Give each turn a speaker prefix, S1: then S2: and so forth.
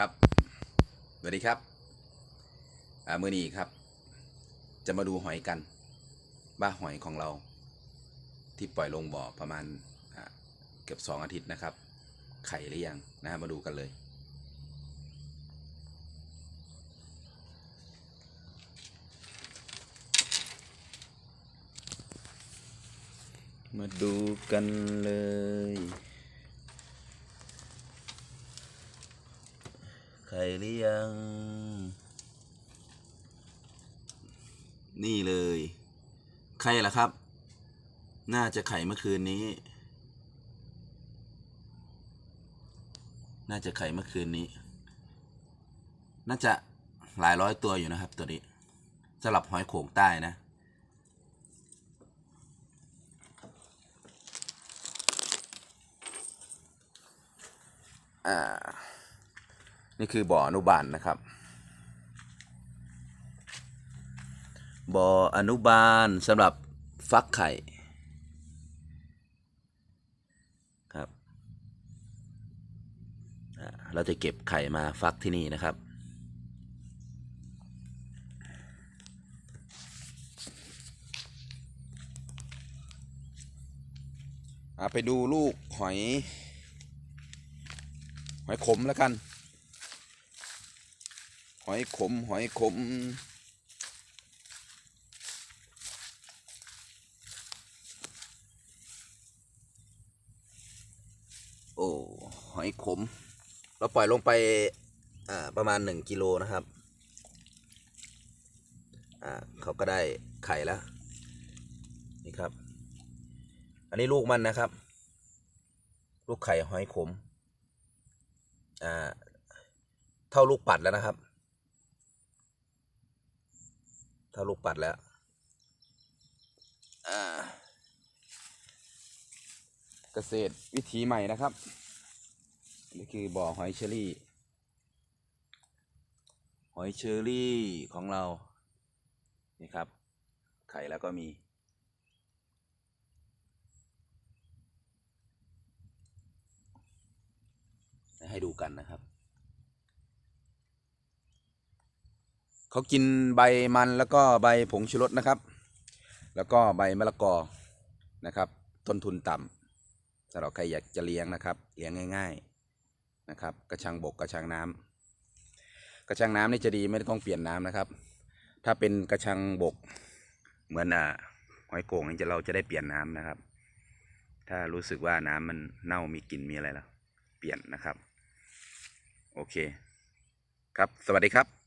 S1: ครับสวัสดีครับอามือนี้ครับ จะมาดูหอยกันบ้าหอยของเรา ที่ปล่อยลงบ่อประมาณเกือบสองอาทิตย์นะครับ ไข่หรือยังนะฮะมาดูกันเลย มาดูกันเลย ไข่หรือยัง นี่เลยไข่ละครับ น่าจะไข่เมื่อคืนนี้ น่าจะไข่เมื่อคืนนี้ น่าจะหลายร้อยตัวอยู่นะครับ ตัวนี้สำหรับหอยโขงใต้นะ อ่า นี่คือบ่ออนุบาลนะครับ บ่ออนุบาลสำหรับฟักไข่ครับ เราจะเก็บไข่มาฟักที่นี่นะครับไปดูลูกหอย หอยขมแล้วกัน หอยขม หอยขม โอ้ หอยขม เราปล่อยลงไปอ่าประมาณหนึ่งกิโลนะครับ อ่าเขาก็ได้ไข่แล้ว นี่ครับ อันนี้ลูกมันนะครับ ลูกไข่หอยขม อ่า เท่าลูกปัดแล้วนะครับ เท่าลูกปัดแล้วเกษตรวิถีใหม่นะครับ นี่คือบ่อหอยเชอรี่ หอยเชอรี่ของเรา นี่ครับ ไข่แล้วก็มี ให้ดูกันนะครับ เขากินใบมันแล้วก็ใบผงชูรสนะครับ แล้วก็ใบมะละกอนะครับ ต้นทุนต่ำสำหรับใครอยากจะเลี้ยงนะครับ เลี้ยงง่าย ๆนะครับ กระชังบกกระชังน้ำกระชังน้ำนี่จะดีไม่ต้องเปลี่ยนน้ำนะครับ ถ้าเป็นกระชังบกเหมือนอ่าหอยโข่งนี่จะเราจะได้เปลี่ยนน้ำนะครับ ถ้ารู้สึกว่าน้ำมันเน่ามีกลิ่นมีอะไรแล้วเปลี่ยนนะครับ โอเค ครับ สวัสดีครับ